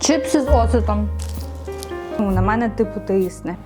Чипси з оцетом. Ну, на мене типу тисне.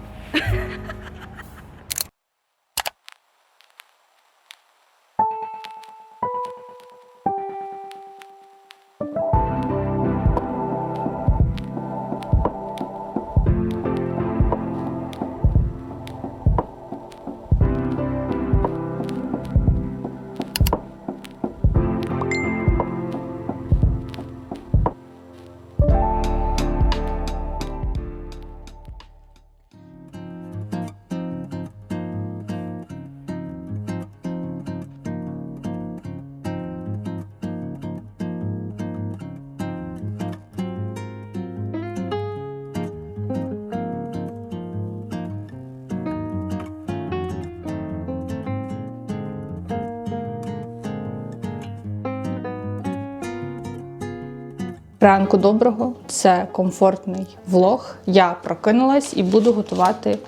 Ранку доброго, це комфортний влог. Я прокинулась і буду готувати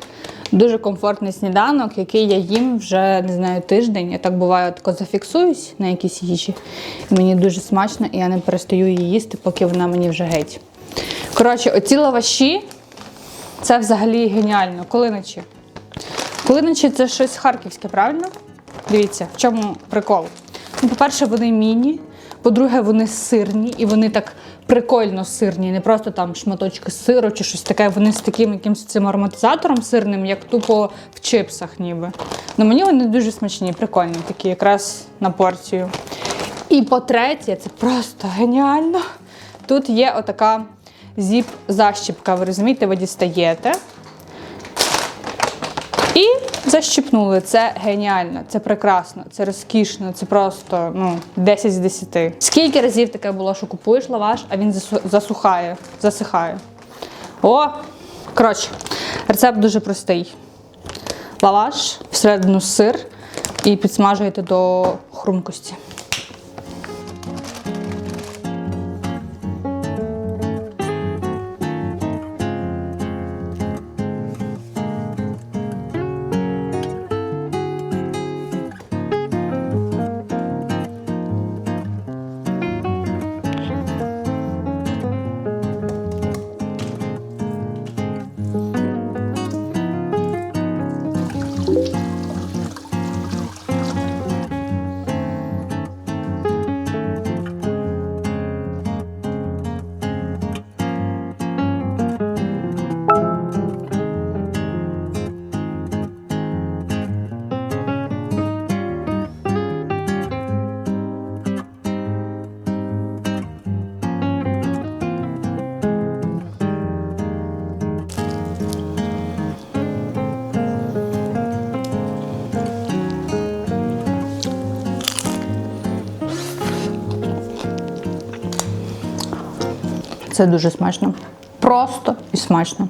дуже комфортний сніданок, який я їм вже не знаю тиждень. Я так буває, тако зафіксуюсь на якійсь їжі. І мені дуже смачно, і я не перестаю її їсти, поки вона мені вже геть. Коротше, оці лаваші це взагалі геніально. Колиничі. Колиничі це щось харківське, правильно? Дивіться, в чому прикол. Ну, по-перше, вони міні. По-друге, вони сирні і вони так прикольно сирні, не просто там шматочки сиру чи щось таке. Вони з таким якимось цим ароматизатором сирним, як тупо в чипсах, ніби. Ну мені вони дуже смачні, прикольні, такі якраз на порцію. І по-третє, це просто геніально. Тут є отака зіп-защіпка. Ви розумієте, ви дістаєте. І защіпнули. Це геніально, це прекрасно, це розкішно, це просто ну, 10 з 10. Скільки разів таке було, що купуєш лаваш, а він засухає, засихає. О! Коротше, рецепт дуже простий. Лаваш, всередину сир і підсмажуєте до хрумкості. Це дуже смачно. Просто і смачно.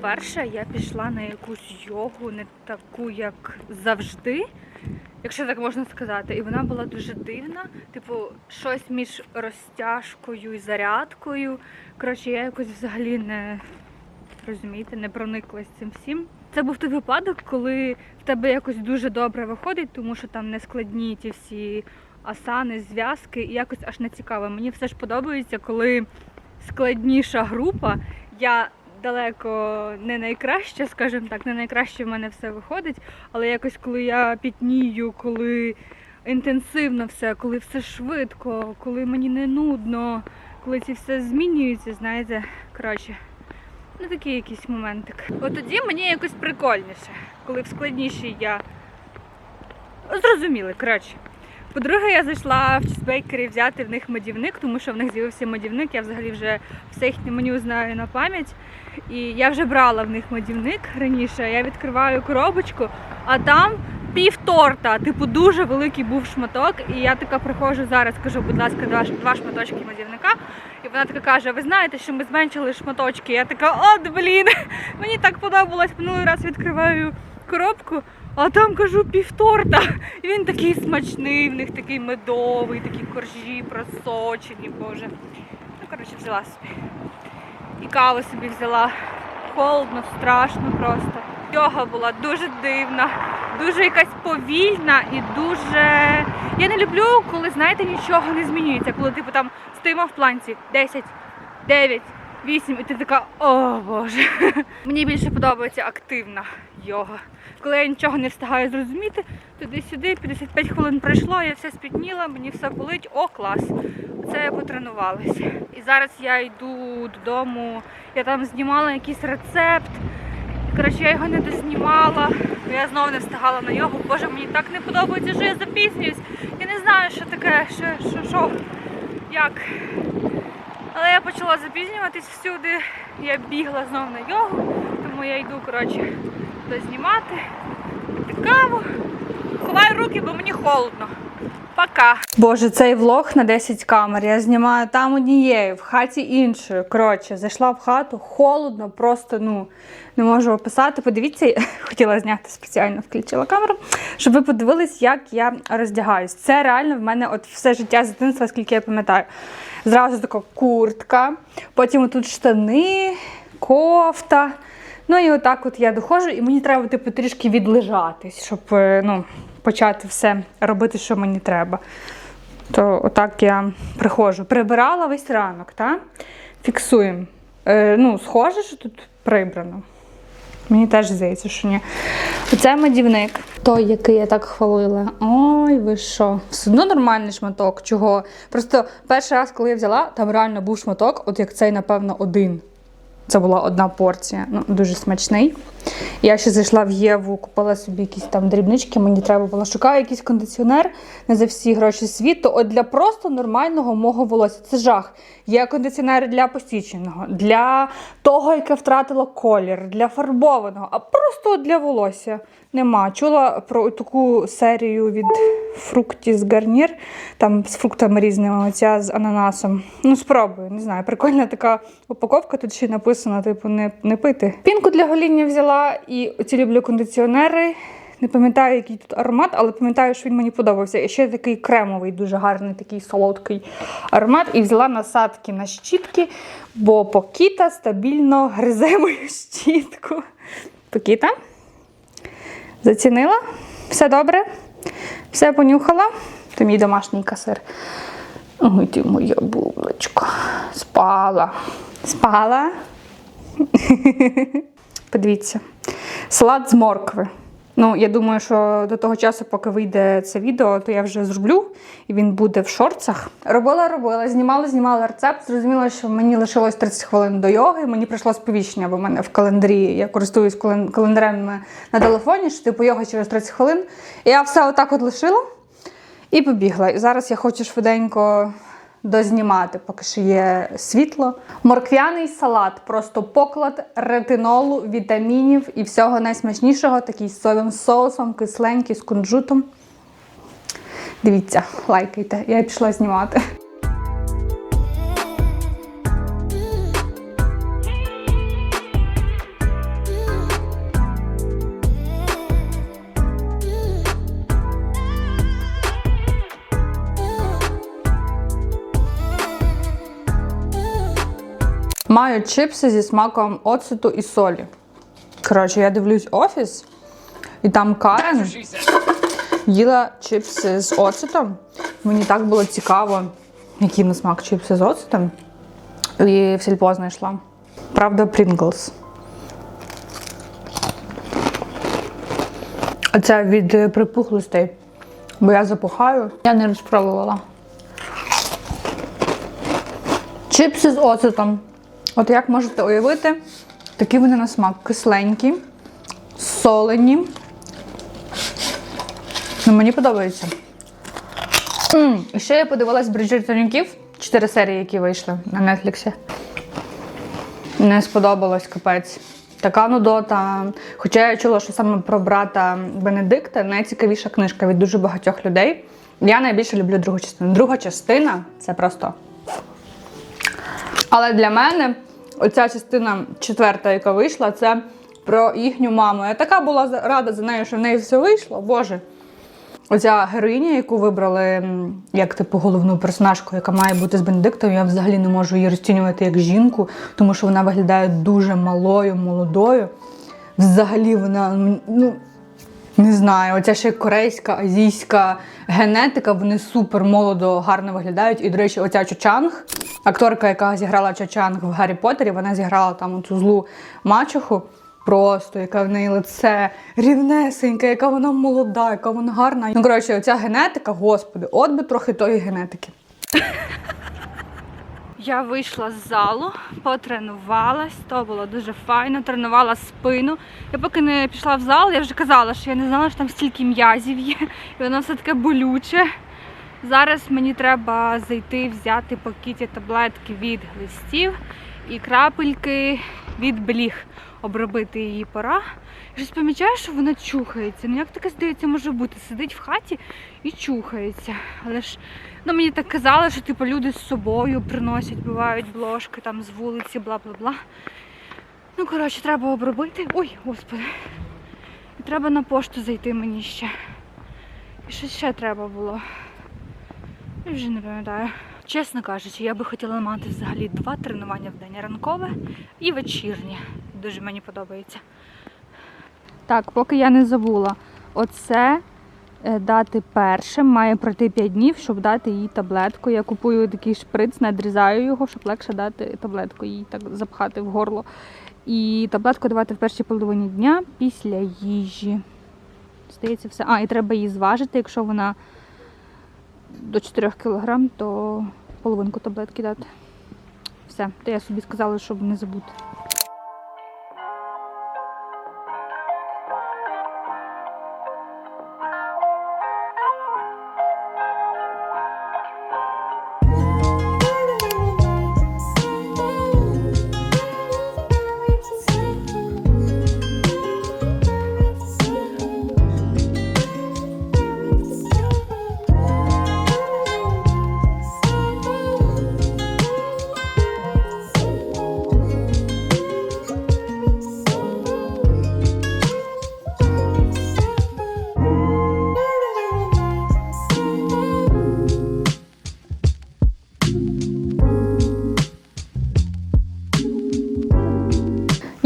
По-перше, я пішла на якусь йогу, не таку, як завжди, якщо так можна сказати. І вона була дуже дивна. Типу, щось між розтяжкою і зарядкою. Коротше, я якось взагалі не розумієте, не прониклась цим всім. Це був той випадок, коли в тебе якось дуже добре виходить, тому що там не складні ті всі асани, зв'язки, і якось аж не цікаво. Мені все ж подобається, коли складніша група. Я далеко не найкраща, скажімо так, не найкраще в мене все виходить, але якось коли я пітнію, коли інтенсивно все, коли все швидко, коли мені не нудно, коли ці все змінюється, знаєте, коротше. Ну такий якийсь моментик. От тоді мені якось прикольніше, коли в складнішій я зрозуміли, коротше. По-друге, я зайшла в чізбейкері взяти в них медівник, тому що в них з'явився медівник. Я взагалі вже все їхнє меню знаю на пам'ять. І я вже брала в них медівник раніше. Я відкриваю коробочку, а там пів торта. Типу, дуже великий був шматок. І я така приходжу зараз, кажу, будь ласка, два, два шматочки медівника. І вона така каже: ви знаєте, що ми зменшили шматочки. Я така, от блін, мені так подобалось. Минулий раз відкриваю коробку. А там кажу півторта. І він такий смачний, в них такий медовий, такі коржі просочені, боже. Ну, коротше, взяла собі. І каву собі взяла. Холодно, страшно просто. Йога була дуже дивна, дуже якась повільна і дуже. Я не люблю, коли, знаєте, нічого не змінюється. Коли типу там стоїмо в планці 10, 9, 8, і ти така, о Боже. Мені більше подобається активна йога. Коли я нічого не встигаю зрозуміти, туди-сюди 55 хвилин пройшло, я все спітніла, мені все болить, о, клас. Це я потренувалася. І зараз я йду додому, я там знімала якийсь рецепт. Коротше, я його не дознімала, бо я знову не встигала на йогу. Боже, мені так не подобається, що я запізнююсь. Я не знаю, що таке, що, що, що, як. Але я почала запізнюватись всюди. Я бігла знову на йогу, тому я йду, коротше, дознімати, пити каву. Ховаю руки, бо мені холодно. Пока. Боже, цей влог на 10 камер. Я знімаю там однією, в хаті іншою. Коротше, зайшла в хату, холодно, просто ну не можу описати. Подивіться, я хотіла зняти спеціально, включила камеру, щоб ви подивились, як я роздягаюсь. Це реально в мене от все життя з дитинства, скільки я пам'ятаю. Зразу така куртка, потім тут штани, кофта. Ну і отак от я доходжу, і мені треба типу, трішки відлежатись, щоб е, ну, почати все робити, що мені треба. То отак я приходжу. Прибирала весь ранок, так? Фіксуємо. Е, ну, схоже, що тут прибрано. Мені теж здається, що ні. Оце медівник. Той, який я так хвалила. Ой, ви що? Все одно нормальний шматок. Чого? Просто перший раз, коли я взяла, там реально був шматок, от як цей, напевно, один. Це була одна порція, ну дуже смачний. Я ще зайшла в Єву, купила собі якісь там дрібнички. Мені треба було шукаю якийсь кондиціонер не за всі гроші світу. От для просто нормального мого волосся. Це жах. Є кондиціонери для посіченого, для того, яке втратило колір, для фарбованого, а просто для волосся. Нема. Чула про таку серію від Fructis Garnier, там з фруктами різними, оця з ананасом. Ну, спробую, не знаю. Прикольна така упаковка, тут ще написано, типу, не, не пити. Пінку для гоління взяла і оці люблю кондиціонери. Не пам'ятаю, який тут аромат, але пам'ятаю, що він мені подобався. І ще такий кремовий, дуже гарний, такий солодкий аромат. І взяла насадки на щітки, бо Покіта стабільно гризе мою щітку. Покіта? Зацінила? Все добре? Все понюхала? Це мій домашній касир. Ой, ти моя бублочка. Спала. Спала. Подивіться. Салат з моркви. Ну, я думаю, що до того часу, поки вийде це відео, то я вже зроблю і він буде в шорцах. Робила, робила, знімала, знімала рецепт. Зрозуміла, що мені лишилось 30 хвилин до йоги. Мені прийшло сповіщення, бо в мене в календарі я користуюсь кален- календарем на телефоні, що типу йога через 30 хвилин. І я все отак от лишила і побігла. І зараз я хочу швиденько дознімати, поки що є світло. Морквяний салат, просто поклад ретинолу, вітамінів і всього найсмачнішого, такий з соєвим соусом, кисленький, з кунжутом. Дивіться, лайкайте, я пішла знімати. Маю чипси зі смаком оцету і солі. Коротше, я дивлюсь офіс, і там Карен їла чипси з оцетом. Мені так було цікаво, який на смак чипси з оцетом. І в сільпо знайшла. Правда, Pringles. А це від е, припухлостей. Бо я запухаю. Я не розпробувала. Чипси з оцетом. От як можете уявити, такі вони на смак кисленькі, солені. Ну, мені подобається. м І ще я подивилась Бриджертонюків, чотири серії, які вийшли на Нетфліксі. Не сподобалось капець. Така нудота. Хоча я чула, що саме про брата Бенедикта найцікавіша книжка від дуже багатьох людей. Я найбільше люблю другу частину. Друга частина це просто. Але для мене оця частина четверта, яка вийшла, це про їхню маму. Я така була рада за нею, що в неї все вийшло. Боже. Оця героїня, яку вибрали як типу головну персонажку, яка має бути з Бенедиктом, я взагалі не можу її розцінювати як жінку, тому що вона виглядає дуже малою, молодою. Взагалі вона, ну, не знаю, оця ще корейська, азійська генетика, вони супер молодо, гарно виглядають. І, до речі, оця Чочанг, акторка, яка зіграла Чочанг в Гаррі Поттері, вона зіграла там цю злу мачеху. Просто, яка в неї лице рівнесеньке, яка вона молода, яка вона гарна. Ну, коротше, оця генетика, господи, от би трохи тої генетики. Я вийшла з залу, потренувалась, то було дуже файно, тренувала спину. Я поки не пішла в зал, я вже казала, що я не знала, що там стільки м'язів є, і воно все таке болюче. Зараз мені треба зайти, взяти по кіті таблетки від глистів і крапельки від бліг. Обробити її пора. Я щось помічаю, що вона чухається. Ну як таке здається може бути? Сидить в хаті і чухається. Але ж ну, мені так казали, що типу люди з собою приносять, бувають бложки там з вулиці, бла бла бла. Ну, коротше, треба обробити. Ой, господи. І треба на пошту зайти мені ще. І щось ще треба було. Я вже не пам'ятаю. Чесно кажучи, я би хотіла мати взагалі два тренування в день ранкове і вечірнє. Дуже мені подобається. Так, поки я не забула, оце е, дати першим, має пройти 5 днів, щоб дати їй таблетку. Я купую такий шприц, надрізаю його, щоб легше дати таблетку, їй так запхати в горло. І таблетку давати в першій половині дня після їжі. Здається, все. А, і треба її зважити, якщо вона до 4 кг, то половинку таблетки дати. Все, то я собі сказала, щоб не забути.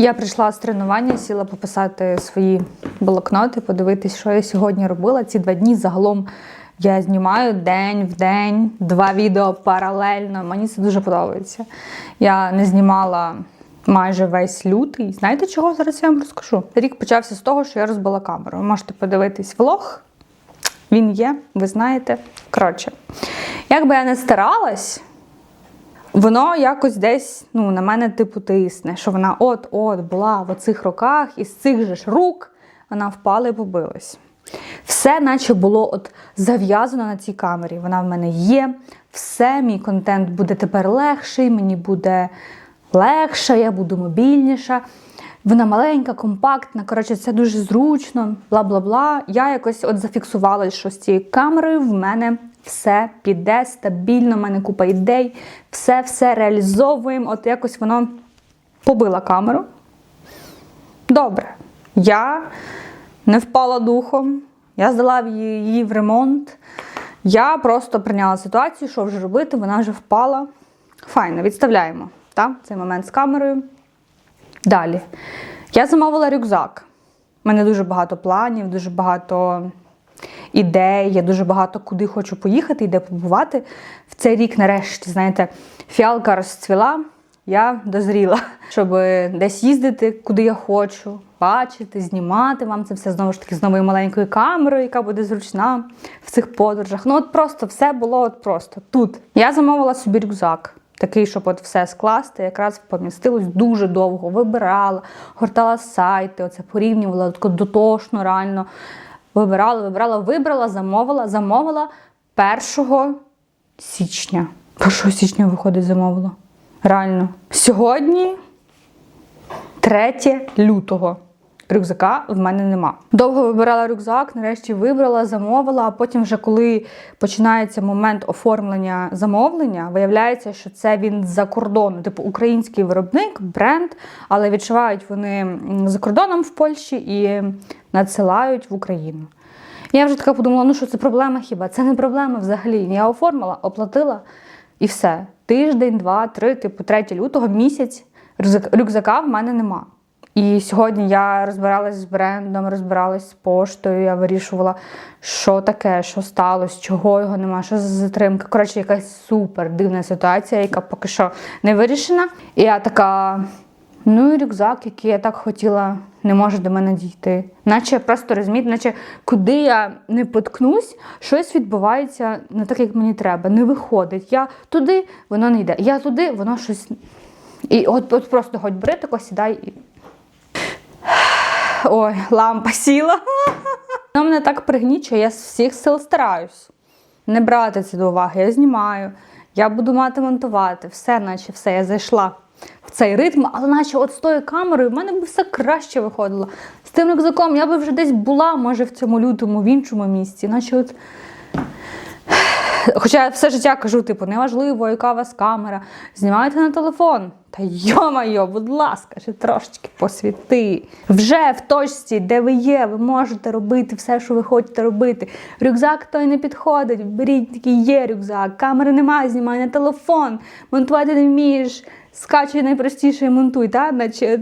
Я прийшла з тренування, сіла пописати свої блокноти, подивитись, що я сьогодні робила. Ці два дні загалом я знімаю день в день, два відео паралельно. Мені це дуже подобається. Я не знімала майже весь лютий. Знаєте, чого зараз я вам розкажу? Рік почався з того, що я розбила камеру. Ви можете подивитись влог. Він є, ви знаєте. Коротше, як би я не старалась, воно якось десь ну, на мене типу тисне, що вона от-от була в оцих руках, і з цих же ж рук вона впала і побилась. Все, наче було от зав'язано на цій камері. Вона в мене є. Все, мій контент буде тепер легший, мені буде легше, я буду мобільніша. Вона маленька, компактна, коротше, це дуже зручно, бла бла бла. Я якось от зафіксувала, що з цією камерою в мене все піде стабільно, в мене купа ідей, все-все реалізовуємо. От якось воно побила камеру. Добре. Я не впала духом, я здала її в ремонт. Я просто прийняла ситуацію, що вже робити, вона вже впала. Файно, відставляємо та, цей момент з камерою. Далі. Я замовила рюкзак. У мене дуже багато планів, дуже багато ідей, я дуже багато куди хочу поїхати і де побувати. В цей рік, нарешті, знаєте, фіалка розцвіла, я дозріла, щоб десь їздити, куди я хочу, бачити, знімати вам це все знову ж таки з новою маленькою камерою, яка буде зручна в цих подорожах. Ну, от просто все було от просто тут. Я замовила собі рюкзак. Такий, щоб от все скласти, якраз помістилось дуже довго. Вибирала, гортала сайти, оце порівнювала дотошно, реально. Вибирала, вибирала, вибрала, замовила, замовила 1 січня. 1 січня виходить, замовила. Реально. Сьогодні 3 лютого. Рюкзака в мене нема. Довго вибирала рюкзак, нарешті вибрала, замовила. А потім, вже коли починається момент оформлення замовлення, виявляється, що це він з-за кордону, типу український виробник, бренд, але відшивають вони за кордоном в Польщі і надсилають в Україну. Я вже така подумала: ну що це проблема хіба? Це не проблема взагалі. Я оформила, оплатила і все. Тиждень, два, три, типу 3 лютого, місяць рюкзака в мене нема. І сьогодні я розбиралась з брендом, розбиралась з поштою, я вирішувала, що таке, що сталося, чого його нема, що за затримка. Коротше, якась супер дивна ситуація, яка поки що не вирішена. І я така. Ну і рюкзак, який я так хотіла, не може до мене дійти. Наче просто розумієте, наче куди я не поткнусь, щось відбувається не так, як мені треба. Не виходить. Я туди, воно не йде. Я туди, воно щось. І от, от просто хоч бери тако, сідай і. Ой, лампа сіла. Воно мене так пригнічує, я з всіх сил стараюсь не брати це до уваги. Я знімаю, я буду мати монтувати, все, наче все, я зайшла в цей ритм, але наче от з тою камерою в мене б все краще виходило. З тим рюкзаком я би вже десь була, може, в цьому лютому, в іншому місці. Наче от Хоча я все життя кажу, типу, неважливо, яка у вас камера, знімайте на телефон. Та йо-майо, будь ласка, ще трошечки посвіти. Вже в точці, де ви є, ви можете робити все, що ви хочете робити. Рюкзак той не підходить. Беріть такий є рюкзак, камери немає, знімай на телефон, монтувати не вмієш, скачуй найпростіше і монтуй. Та? Наче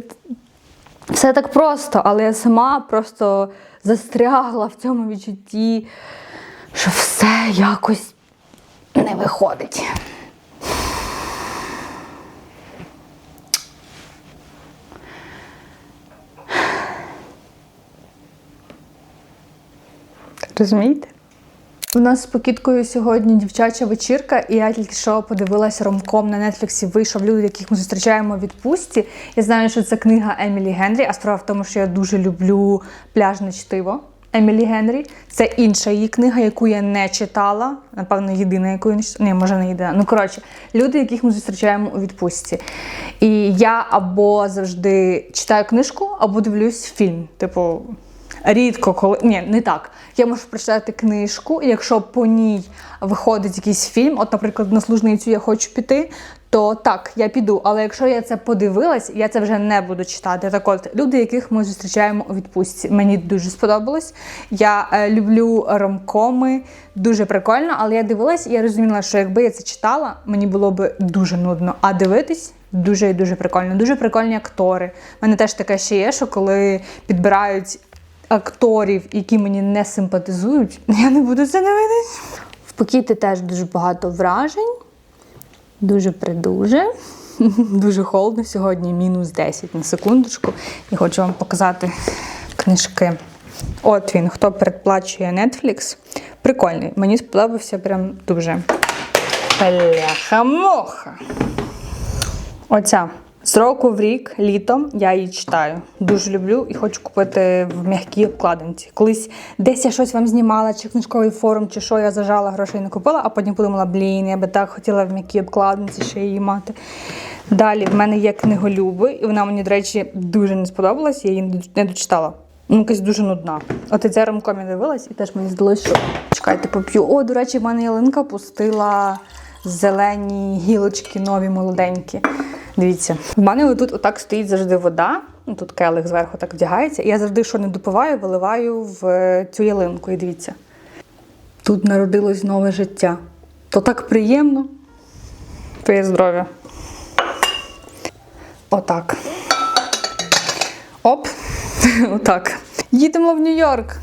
все так просто, але я сама просто застрягла в цьому відчутті, що все якось не виходить. Розумієте? У нас з покидкою сьогодні дівчача вечірка, і я тільки що подивилася ромком на нетфліксі. Вийшов люди, яких ми зустрічаємо у відпустці. Я знаю, що це книга Емілі Генрі, а справа в тому, що я дуже люблю пляжне чтиво. Емілі Генрі. Це інша її книга, яку я не читала. Напевно, єдина, яку я не читала. Ні, може не єдина. Ну коротше, люди, яких ми зустрічаємо у відпустці. І я або завжди читаю книжку, або дивлюсь фільм. Типу, рідко коли. Ні, не так. Я можу прочитати книжку, і якщо по ній виходить якийсь фільм, от, наприклад, на служницю я хочу піти, то так, я піду. Але якщо я це подивилась, я це вже не буду читати. Так от, люди, яких ми зустрічаємо у відпустці, мені дуже сподобалось. Я е, люблю ромкоми, дуже прикольно, але я дивилась, і я розуміла, що якби я це читала, мені було б дуже нудно. А дивитись дуже і дуже прикольно. Дуже прикольні актори. У мене теж таке ще є, що коли підбирають акторів, які мені не симпатизують, я не буду це дивитись. В Пакіти теж дуже багато вражень. Дуже придуже. Дуже холодно сьогодні, мінус 10 на секундочку. І хочу вам показати книжки. От він, хто передплачує Netflix. Прикольний. Мені сподобався прям дуже. Бляха-моха. Оця. З року в рік, літом я її читаю. Дуже люблю і хочу купити в м'якій обкладинці. Колись десь я щось вам знімала, чи книжковий форум, чи що я зажала, грошей не купила, а потім подумала, блін, я би так хотіла в м'якій обкладинці ще її мати. Далі в мене є книголюби, і вона мені, до речі, дуже не сподобалась, я її не дочитала. Ну, якась дуже нудна. От і ця ромком я дивилась, і теж мені здалося, що чекайте, поп'ю. О, до речі, в мене ялинка пустила зелені гілочки, нові, молоденькі. Дивіться, в мене тут отак стоїть завжди вода. Тут келих зверху так вдягається. І я завжди, що не допиваю, виливаю в е, цю ялинку. І дивіться. Тут народилось нове життя. То так приємно. Твоє здоров'я. Отак. Оп. Отак. Їдемо в Нью-Йорк.